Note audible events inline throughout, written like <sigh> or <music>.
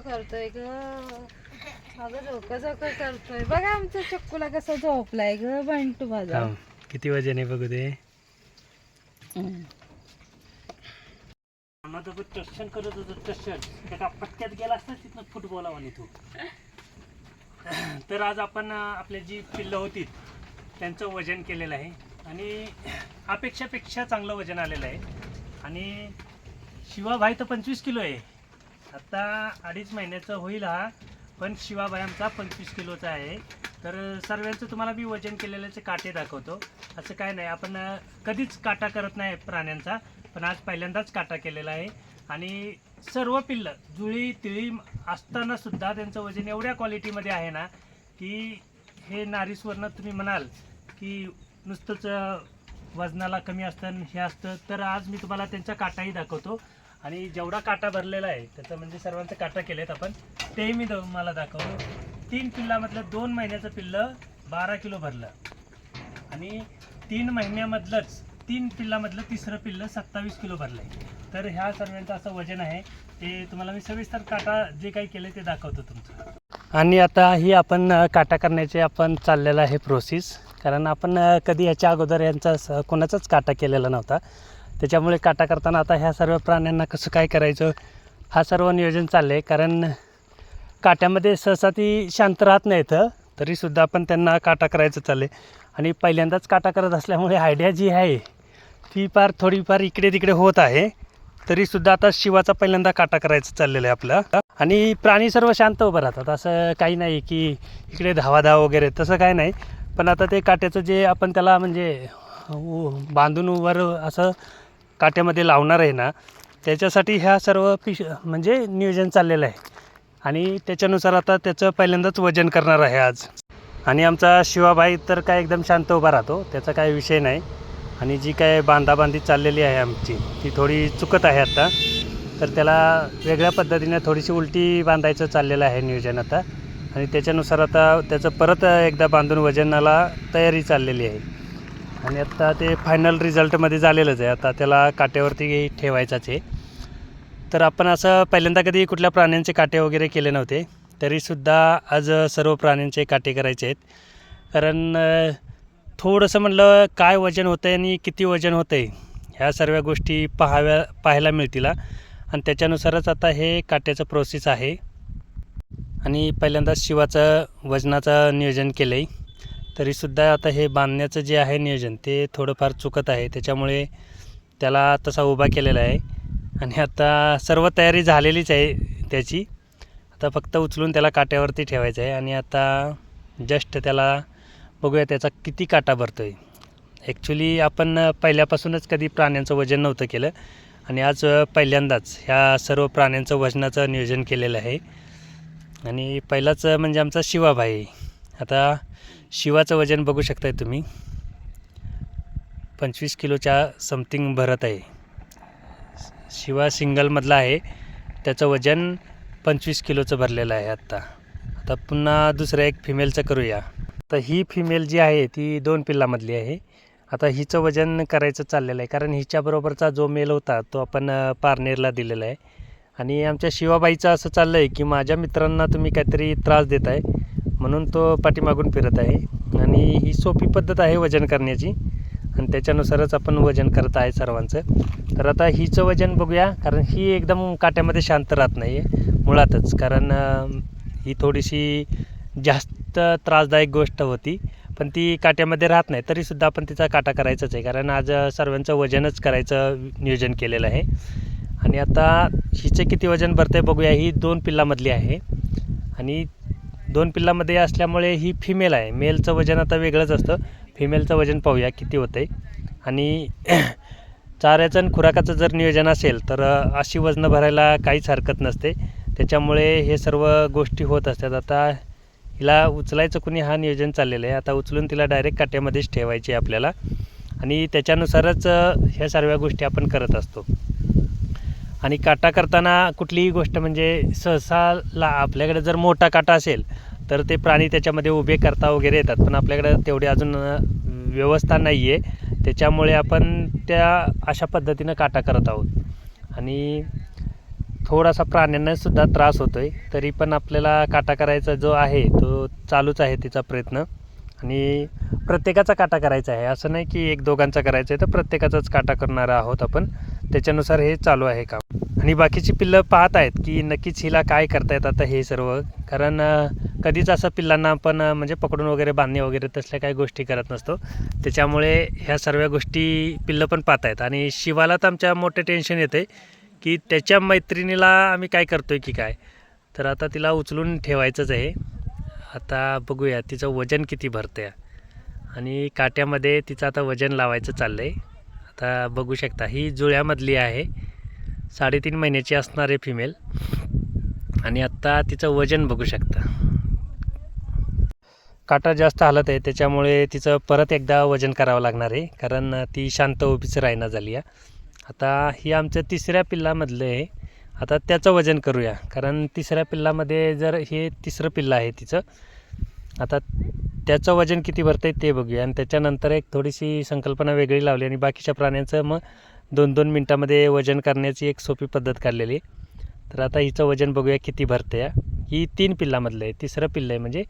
करतोय ग. अगं झोका झोका करतोय. बघा आमच्या चक्कूला कसा झोपलाय ग बंटू माझा थांब किती वजन आहे बघू दे. माझं टशन करत होतं टशन त्या पट्ट्यात गेला असता तिथनं फुटबॉल आणि तू. तर आज आपण अं, आपल्या जी पिल्लं होती त्यांचं वजन केलेलं आहे. आणि अपेक्षापेक्षा चांगलं वजन आलेलं आहे. आणि शिवाभाई तर पंचवीस किलो आहे. आता अडीच महिन्याचा होईल हा पण शिवाभाई आमचा पंचवीस किलोचा आहे. तर सर्वांचं तुम्हाला मी वजन केलेल्याचे काटे दाखवतो. असं काय नाही आपण कधीच काटा करत नाही प्राण्यांचा पण आज पहिल्यांदाच काटा केलेला आहे. आणि सर्व पिल्लं जुळी तिळी असताना सुद्धा त्यांचं वजन एवढ्या क्वालिटीमध्ये आहे ना की हे नारीसवरनं तुम्ही म्हणाल की नुसतंच वजनाला कमी असतं आणि हे असतं तर आज मी तुम्हाला त्यांचा काटाही दाखवतो. आणि जेवढा काटा भरलेला आहे त्याचं म्हणजे सर्वांचं काटा केलेत आपण तेही मी मला दाखवतो तीन पिल्लामधलं दोन महिन्याचं पिल्लं बारा किलो भरलं. आणि तीन महिन्यामधलंच तीन पिल्लामधलं तिसरं पिल्लं सत्तावीस किलो भरलंय. तर ह्या सर्वांचं असं वजन आहे. ते तुम्हाला मी सविस्तर काटा जे काही केलं ते दाखवतो तुमचं. आणि आता ही आपण काटा करण्याचे आपण चाललेलं आहे प्रोसेस कारण आपण कधी ह्याच्या अगोदर यांचा स- कोणाचाच काटा केलेला नव्हता. त्याच्यामुळे काटा करताना आता ह्या सर्व प्राण्यांना कसं काय करायचं हा सर्व नियोजन चाललं आहे कारण काट्यामध्ये सहसा ती शांत राहत नाहीत तरीसुद्धा आपण त्यांना काटा करायचं चाललं आहे आणि पहिल्यांदाच काटा करत असल्यामुळे आयडिया जी आहे ती फार थोडीफार इकडे तिकडे होत आहे. तरीसुद्धा आता शिवाचा पहिल्यांदा काटा करायचं चाललेलं आहे आपलं. आणि प्राणी सर्व शांत उभं राहतात. असं काही नाही की इकडे धावाधाव वगैरे तसं काही नाही. पण आता ते काट्याचं जे आपण त्याला म्हणजे बांधून वर असं काट्यामध्ये लावणार आहे ना त्याच्यासाठी ह्या सर्व पिश म्हणजे नियोजन चाललेलं आहे. आणि त्याच्यानुसार आता त्याचं पहिल्यांदाच वजन करणार आहे आज. आणि आमचा शिवाबाई तर काय एकदम शांत उभा राहतो त्याचा काय विषय नाही. आणि जी काय बांधाबांधी चाललेली आहे आमची ती थोडी चुकत आहे आता. तर त्याला वेगळ्या पद्धतीने थोडीशी उलटी बांधायचं चाललेलं आहे नियोजन आता. आणि त्याच्यानुसार आता त्याचं परत एकदा बांधून वजनाला तयारी चाललेली आहे. आणि आता ते फायनल रिझल्टमध्ये झालेलंच आहे. आता त्याला काट्यावरती ठेवायचाच आहे. तर आपण असं पहिल्यांदा कधी कुठल्या प्राण्यांचे काटे वगैरे केले नव्हते तरीसुद्धा आज सर्व प्राण्यांचे काटे करायचे आहेत. कारण थोडंसं म्हटलं काय वजन होतं आहे आणि किती वजन होतं आहे ह्या सर्व गोष्टी पाहाव्या पाहायला मिळतील आणि त्याच्यानुसारच आता हे काट्याचं प्रोसेस आहे. आणि पहिल्यांदा शिवाचं वजनाचं नियोजन केलं आहे तरीसुद्धा आता हे बांधण्याचं जे आहे नियोजन ते थोडंफार चुकत आहे. त्याच्यामुळे त्याला तसा उभा केलेला आहे. आणि आता सर्व तयारी झालेलीच आहे त्याची. आता फक्त उचलून त्याला काट्यावरती ठेवायचं आहे. आणि आता जस्ट त्याला बघूया त्याचा किती काटा भरतो आहे ॲक्च्युली आपण पहिल्यापासूनच कधी प्राण्यांचं वजन नव्हतं केलं. आणि आज पहिल्यांदाच ह्या सर्व प्राण्यांचं वजनाचं नियोजन केलेलं आहे. आणि पहिलाच म्हणजे आमचा शिवाभाई. आता शिवाचं वजन बघू शकताय तुम्ही. पंचवीस किलोच्या समथिंग भरत आहे. शिवा सिंगलमधला आहे. त्याचं वजन पंचवीस किलोचं भरलेलं आहे आत्ता. आता पुन्हा दुसऱ्या एक फिमेलचं करूया. तर ही फिमेल जी आहे ती दोन पिल्लामधली आहे. आता हिचं वजन करायचं चाललेलं आहे. कारण हिच्याबरोबरचा जो मेल होता तो आपण पारनेरला दिलेला आहे. आणि आमच्या शिवाबाईचं असं चाललं आहे की माझ्या मित्रांना तुम्ही काहीतरी त्रास देत आहे म्हणून तो पाठीमागून फिरत आहे. आणि ही सोपी पद्धत आहे वजन करण्याची. आणि त्याच्यानुसारच आपण वजन करत आहे सर्वांचं. तर आता हिचं वजन बघूया कारण ही एकदम काट्यामध्ये शांत राहत नाही आहे मुळातच. कारण ही थोडीशी जास्त त्रासदायक गोष्ट होती पण ती काट्यामध्ये राहत नाही. तरीसुद्धा आपण तिचा काटा करायचाच आहे. कारण आज सर्वांचं वजनच करायचं नियोजन केलेलं आहे. आणि आता हिचं किती वजन भरतं आहे बघूया. ही दोन पिल्लामधली आहे. आणि दोन पिल्लामध्ये असल्यामुळे ही फिमेल आहे. मेलचं वजन आता वेगळंच असतं. फिमेलचं वजन पाहूया किती होतं आहे आणि <clears throat> चाऱ्याचं आणि खुराकाचं जर नियोजन असेल तर अशी वजनं भरायला काहीच हरकत नसते. त्याच्यामुळे हे सर्व गोष्टी होत असतात. आता हिला उचलायचं कुणी हा नियोजन चाललेलं आहे. आता उचलून तिला डायरेक्ट काट्यामध्येच ठेवायची आपल्याला. आणि त्याच्यानुसारच ह्या सर्व गोष्टी आपण करत असतो. आणि काटा करताना कुठलीही गोष्ट म्हणजे सहसा ला आपल्याकडे जर मोठा काटा असेल तर ते प्राणी त्याच्यामध्ये उभे करता वगैरे येतात. पण आपल्याकडे तेवढी अजून व्यवस्था नाही आहे त्याच्यामुळे आपण त्या अशा पद्धतीनं काटा करत आहोत. आणि थोडासा प्राण्यांनासुद्धा त्रास होतो आहे तरी पण आपल्याला काटा करायचा जो आहे तो चालूच आहे तिचा प्रयत्न. आणि प्रत्येकाचा काटा करायचा आहे. असं नाही की एक दोघांचा करायचा आहे तर प्रत्येकाचाच काटा करणार आहोत आपण. त्याच्यानुसार हे चालू आहे काम. आणि बाकीची पिल्लं पाहत आहेत की नक्कीच हिला काय करतायत आता हे सर्व. कारण कधीच असं पिल्लांना आपण म्हणजे पकडून वगैरे बांधणे वगैरे तसल्या काही गोष्टी करत नसतो. त्याच्यामुळे ह्या सर्व गोष्टी पिल्लं पण पाहत आहेत. आणि शिवाला तर आमच्या मोठे टेन्शन येते की त्याच्या मैत्रिणीला आम्ही काय करतोय की काय. तर आता तिला उचलून ठेवायचंच आहे. आता बघूया तिचं वजन किती भरते आणि काट्यामध्ये तिचं आता वजन लावायचं चाललं आहे आता बघू शकता ही जुळ्यामधली आहे. साडेतीन महिन्याची असणार आहे फिमेल आणि आत्ता तिचं वजन बघू शकता. काटा जास्त हालत आहे त्याच्यामुळे तिचं परत एकदा वजन करावं लागणार आहे कारण ती शांत उभीच राहिना झाली आहे आता ही आमच्या तिसऱ्या पिल्लामधलं आहे. आता त्याचं वजन करूया कारण तिसऱ्या पिल्लामध्ये जर हे तिसरं पिल्लं आहे तिचं आता त्याचं वजन किती भरतं आहे ते बघूया. आणि त्याच्यानंतर एक थोडीशी संकल्पना वेगळी लावली आणि बाकीच्या प्राण्यांचं मग दोन दोन मिनटामध्ये वजन करण्याची एक सोपी पद्धत काढलेली. तर आता हिचं वजन बघूया किती भरतं या ही तीन पिल्लामधलं आहे तिसरं पिल्लं आहे. म्हणजे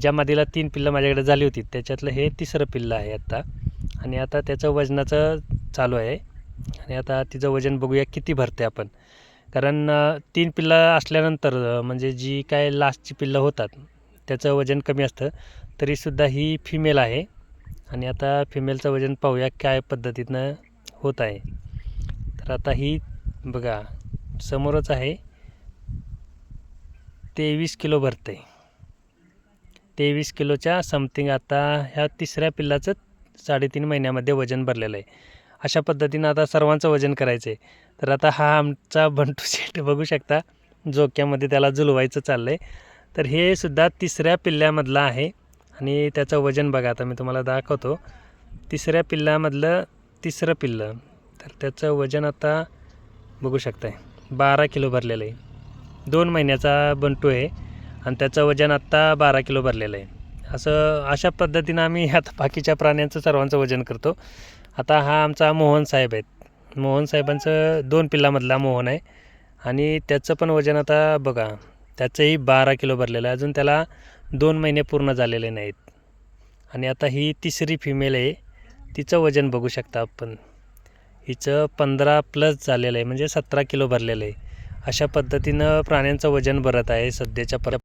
ज्या मादीला तीन पिल्लं माझ्याकडे झाली होती त्याच्यातलं हे तिसरं पिल्लं आहे आत्ता आणि आता त्याचं वजनाचं चालू आहे. आणि आता तिचं वजन बघूया किती भरते आपण. कारण तीन पिल्लं असल्यानंतर म्हणजे जी काय लास्टची पिल्लं होतात त्याचं वजन कमी असतं तरीसुद्धा ही फिमेल आहे. आणि आता फिमेलचं वजन पाहूया काय पद्धतीनं होत आहे. तर आता ही बघा समोरच आहे. तेवीस किलो भरते. तेवीस किलोच्या समथिंग आता ह्या तिसऱ्या पिल्लाचं साडेतीन महिन्यामध्ये वजन भरलेलं आहे. अशा पद्धतीनं आता सर्वांचं वजन करायचं आहे तर आता हा आमचा बंटू सेट बघू शकता झोक्यामध्ये त्याला जुलवायचं चाललं आहे तर हे सुद्धा तिसऱ्या पिल्ल्यामधलं आहे. आणि त्याचं वजन बघा आता मी तुम्हाला दाखवतो. तिसऱ्या पिल्ल्यामधलं तिसरं पिल्लं. तर त्याचं वजन आता बघू शकताय बारा किलो भरलेलं आहे. दोन महिन्याचा बंटू आहे आणि त्याचं वजन आत्ता बारा किलो भरलेलं आहे. असं अशा पद्धतीनं आम्ही आता बाकीच्या प्राण्यांचं सर्वांचं वजन करतो. आता हा आमचा मोहन साहेब आहेत. मोहन साहेबांचं दोन पिल्लामधला मोहन आहे. आणि त्याचं पण वजन आता बघा त्याचंही बारा किलो भरलेलं आहे. अजून त्याला दोन महिने पूर्ण झालेले नाहीत. आणि आता ही तिसरी फिमेल आहे. तिचं वजन बघू शकता आपण. हिचं पंधरा प्लस झालेलं आहे. म्हणजे सतरा किलो भरलेलं आहे. अशा पद्धतीनं प्राण्यांचं वजन भरत आहे सध्याच्या पर